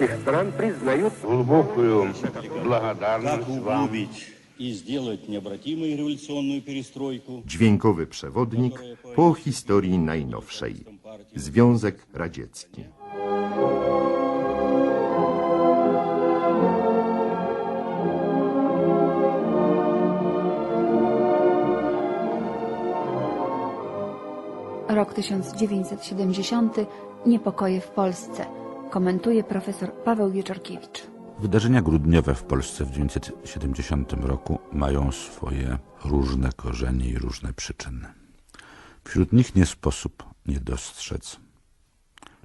этих стран признают Глубокую благодарность как вам углубить и сделать необратимой революционную перестройку. Dźwiękowy przewodnik po historii najnowszej. Związek Radziecki. Rok 1970. Niepokoje w Polsce. Komentuje profesor Paweł Wieczorkiewicz. Wydarzenia grudniowe w Polsce w 1970 roku mają swoje różne korzenie i różne przyczyny. Wśród nich nie sposób nie dostrzec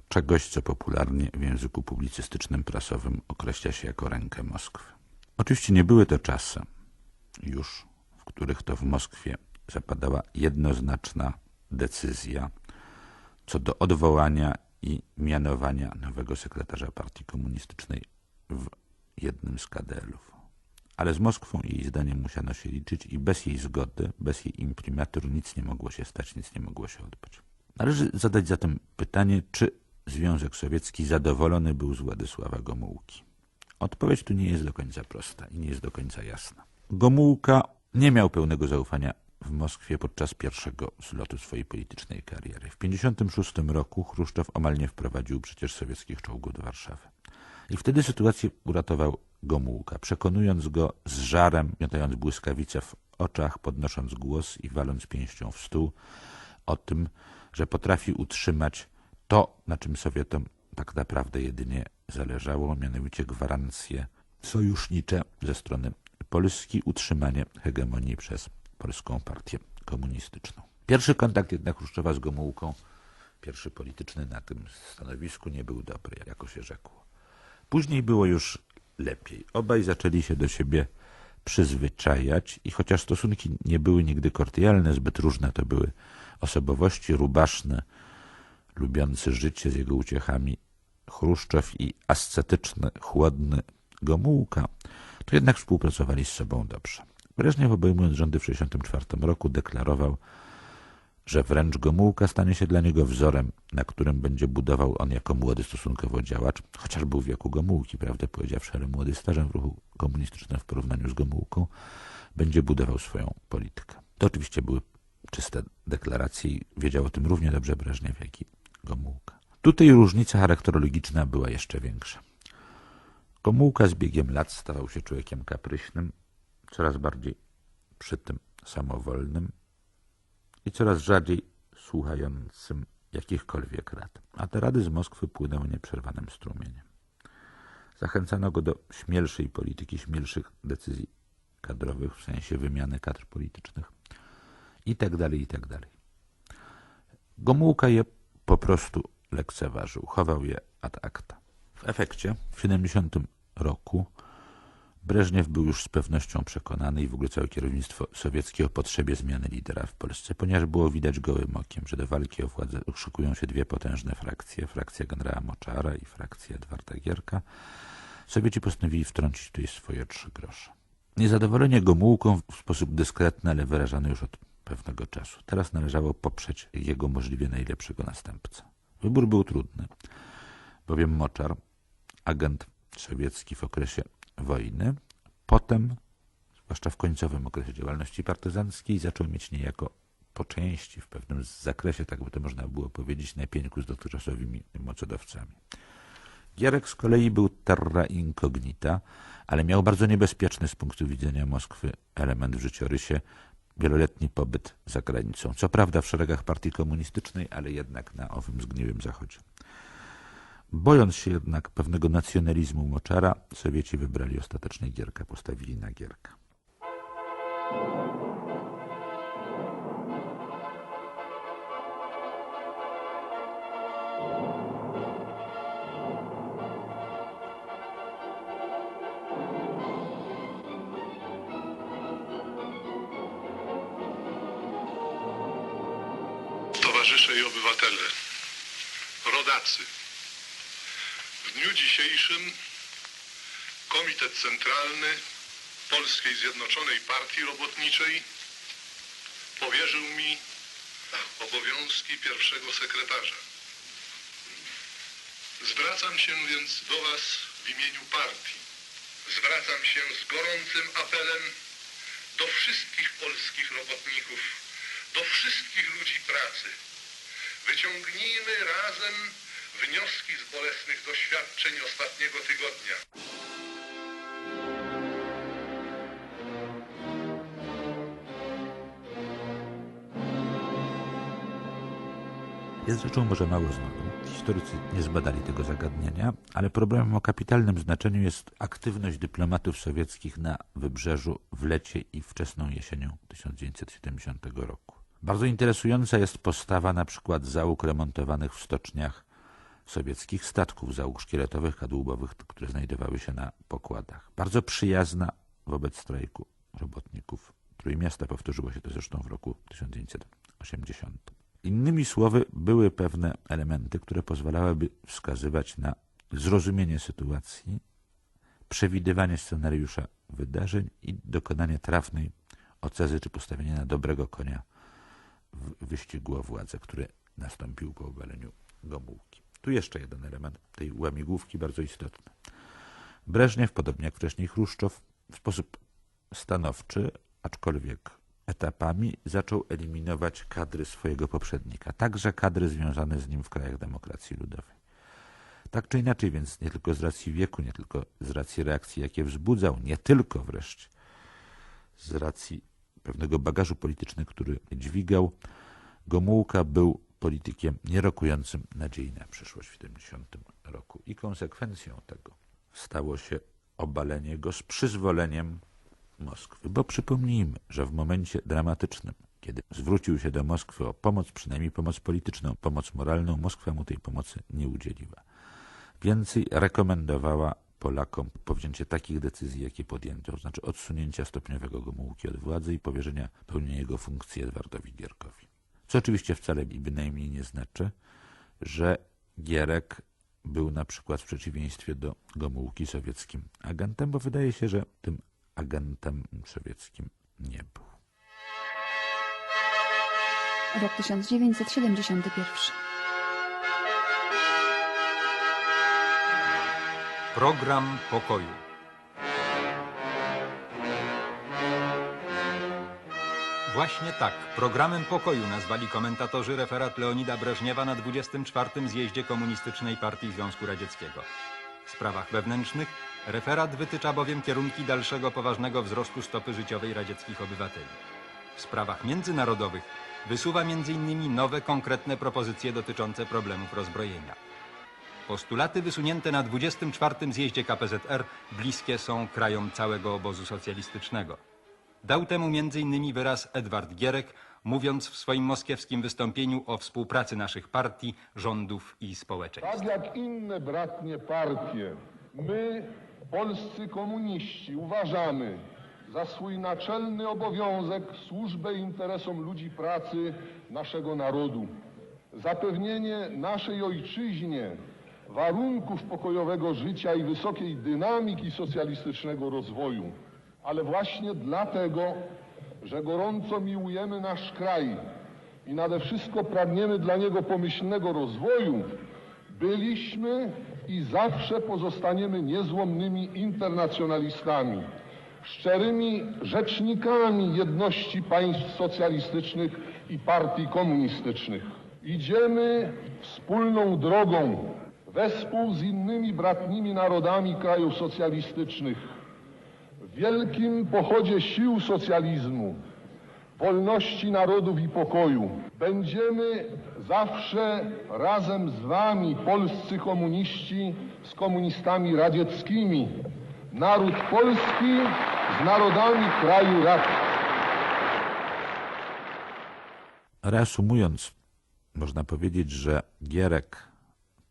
czegoś, co popularnie w języku publicystycznym prasowym określa się jako rękę Moskwy. Oczywiście nie były to czasy już, w których to w Moskwie zapadała jednoznaczna decyzja co do odwołania i mianowania nowego sekretarza partii komunistycznej w jednym z KDL-ów. Ale z Moskwą jej zdaniem musiano się liczyć i bez jej zgody, bez jej imprimatur nic nie mogło się stać, nic nie mogło się odbyć. Należy zadać zatem pytanie, czy Związek Sowiecki zadowolony był z Władysława Gomułki. Odpowiedź tu nie jest do końca prosta i nie jest do końca jasna. Gomułka nie miał pełnego zaufania w Moskwie podczas pierwszego zlotu swojej politycznej kariery. W 1956 roku Chruszczow omal nie wprowadził przecież sowieckich czołgów do Warszawy. I wtedy sytuację uratował Gomułka, przekonując go z żarem, miotając błyskawice w oczach, podnosząc głos i waląc pięścią w stół o tym, że potrafi utrzymać to, na czym Sowietom tak naprawdę jedynie zależało, mianowicie gwarancje sojusznicze ze strony Polski, utrzymanie hegemonii przez Polską Partię Komunistyczną. Pierwszy kontakt jednak Chruszczowa z Gomułką, pierwszy polityczny na tym stanowisku, nie był dobry, jako się rzekło. Później było już lepiej. Obaj zaczęli się do siebie przyzwyczajać i chociaż stosunki nie były nigdy kordialne, zbyt różne to były osobowości, rubaszny, lubiący życie z jego uciechami Chruszczow i ascetyczny, chłodny Gomułka, to jednak współpracowali z sobą dobrze. Breżniew obejmując rządy w 1964 roku deklarował, że wręcz Gomułka stanie się dla niego wzorem, na którym będzie budował on jako młody stosunkowo działacz, chociaż był w wieku Gomułki, prawdę powiedziawszy, ale młody stażem w ruchu komunistycznym w porównaniu z Gomułką, będzie budował swoją politykę. To oczywiście były czyste deklaracje i wiedział o tym równie dobrze Breżniew, jak i Gomułka. Tutaj różnica charakterologiczna była jeszcze większa. Gomułka z biegiem lat stawał się człowiekiem kapryśnym, coraz bardziej przy tym samowolnym i coraz rzadziej słuchającym jakichkolwiek rad. A te rady z Moskwy płynęły nieprzerwanym strumieniem. Zachęcano go do śmielszej polityki, śmielszych decyzji kadrowych, w sensie wymiany kadr politycznych i tak dalej, i tak. Gomułka je po prostu lekceważył, chował je ad acta. W efekcie w 70 roku Breżniew był już z pewnością przekonany i w ogóle całe kierownictwo sowieckie o potrzebie zmiany lidera w Polsce, ponieważ było widać gołym okiem, że do walki o władzę szykują się dwie potężne frakcje, frakcja generała Moczara i frakcja Edwarda Gierka. Sowieci postanowili wtrącić tutaj swoje trzy grosze. Niezadowolenie Gomułką w sposób dyskretny, ale wyrażane już od pewnego czasu. Teraz należało poprzeć jego możliwie najlepszego następcę. Wybór był trudny, bowiem Moczar, agent sowiecki w okresie wojny, potem, zwłaszcza w końcowym okresie działalności partyzanckiej, zaczął mieć niejako po części, w pewnym zakresie, tak by to można było powiedzieć, na pieńku z dotychczasowymi mocodawcami. Gierek z kolei był terra incognita, ale miał bardzo niebezpieczny z punktu widzenia Moskwy element w życiorysie, wieloletni pobyt za granicą. Co prawda w szeregach partii komunistycznej, ale jednak na owym zgniłym zachodzie. Bojąc się jednak pewnego nacjonalizmu Moczara, Sowieci wybrali ostatecznie Gierka, postawili na Gierka. Towarzysze i obywatele, rodacy. W dniu dzisiejszym Komitet Centralny Polskiej Zjednoczonej Partii Robotniczej powierzył mi obowiązki pierwszego sekretarza. Zwracam się więc do Was w imieniu partii zwracam się z gorącym apelem do wszystkich polskich robotników, do wszystkich ludzi pracy. Wyciągnijmy razem wnioski z bolesnych doświadczeń ostatniego tygodnia. Jest rzeczą może mało znaną. Historycy nie zbadali tego zagadnienia, ale problemem o kapitalnym znaczeniu jest aktywność dyplomatów sowieckich na wybrzeżu w lecie i wczesną jesienią 1970 roku. Bardzo interesująca jest postawa na przykład załóg remontowanych w stoczniach sowieckich statków, załóg szkieletowych, kadłubowych, które znajdowały się na pokładach. Bardzo przyjazna wobec strajku robotników Trójmiasta. Powtórzyło się to zresztą w roku 1980. Innymi słowy, były pewne elementy, które pozwalałyby wskazywać na zrozumienie sytuacji, przewidywanie scenariusza wydarzeń i dokonanie trafnej ocezy czy postawienie na dobrego konia w wyścigu o władzę, który nastąpił po obaleniu Gomułki. Tu jeszcze jeden element tej łamigłówki bardzo istotny. Breżniew, podobnie jak wcześniej Chruszczow, w sposób stanowczy, aczkolwiek etapami zaczął eliminować kadry swojego poprzednika, także kadry związane z nim w krajach demokracji ludowej. Tak czy inaczej, więc nie tylko z racji wieku, nie tylko z racji reakcji, jakie wzbudzał, nie tylko wreszcie z racji pewnego bagażu politycznego, który dźwigał, Gomułka był politykiem nierokującym nadziei na przyszłość w 70 roku. I konsekwencją tego stało się obalenie go z przyzwoleniem Moskwy. Bo przypomnijmy, że w momencie dramatycznym, kiedy zwrócił się do Moskwy o pomoc, przynajmniej pomoc polityczną, pomoc moralną, Moskwa mu tej pomocy nie udzieliła. Więcej rekomendowała Polakom powzięcie takich decyzji, jakie podjęto, to znaczy odsunięcia stopniowego Gomułki od władzy i powierzenia pełnienia jego funkcji Edwardowi Gierkowi. Co oczywiście wcale i bynajmniej nie znaczy, że Gierek był na przykład w przeciwieństwie do Gomułki sowieckim agentem, bo wydaje się, że tym agentem sowieckim nie był. Rok 1971. Program pokoju. Właśnie tak, programem pokoju nazwali komentatorzy referat Leonida Breżniewa na 24. zjeździe Komunistycznej Partii Związku Radzieckiego. W sprawach wewnętrznych referat wytycza bowiem kierunki dalszego poważnego wzrostu stopy życiowej radzieckich obywateli. W sprawach międzynarodowych wysuwa m.in. nowe, konkretne propozycje dotyczące problemów rozbrojenia. Postulaty wysunięte na 24. zjeździe KPZR bliskie są krajom całego obozu socjalistycznego. Dał temu m.in. wyraz Edward Gierek, mówiąc w swoim moskiewskim wystąpieniu o współpracy naszych partii, rządów i społeczeństw. Tak jak inne bratnie partie, my, polscy komuniści, uważamy za swój naczelny obowiązek służbę interesom ludzi pracy naszego narodu. Zapewnienie naszej ojczyźnie warunków pokojowego życia i wysokiej dynamiki socjalistycznego rozwoju. Ale właśnie dlatego, że gorąco miłujemy nasz kraj i nade wszystko pragniemy dla niego pomyślnego rozwoju, byliśmy i zawsze pozostaniemy niezłomnymi internacjonalistami, szczerymi rzecznikami jedności państw socjalistycznych i partii komunistycznych. Idziemy wspólną drogą wespół z innymi bratnimi narodami krajów socjalistycznych wielkim pochodzie sił socjalizmu, wolności narodów i pokoju. Będziemy zawsze razem z wami, polscy komuniści, z komunistami radzieckimi. Naród polski z narodami kraju rad. Reasumując, można powiedzieć, że Gierek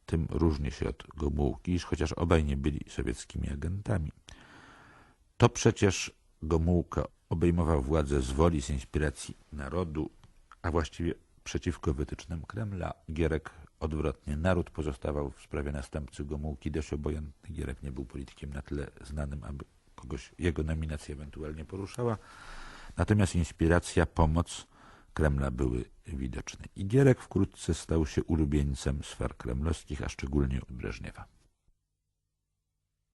tym różni się od Gomułki, iż chociaż obaj nie byli sowieckimi agentami, to przecież Gomułka obejmował władzę z woli, z inspiracji narodu, a właściwie przeciwko wytycznym Kremla. Gierek odwrotnie. Naród pozostawał w sprawie następcy Gomułki dość obojętny. Gierek nie był politykiem na tyle znanym, aby kogoś jego nominacja ewentualnie poruszała. Natomiast inspiracja, pomoc Kremla były widoczne. I Gierek wkrótce stał się ulubieńcem sfer kremlowskich, a szczególnie Breżniewa.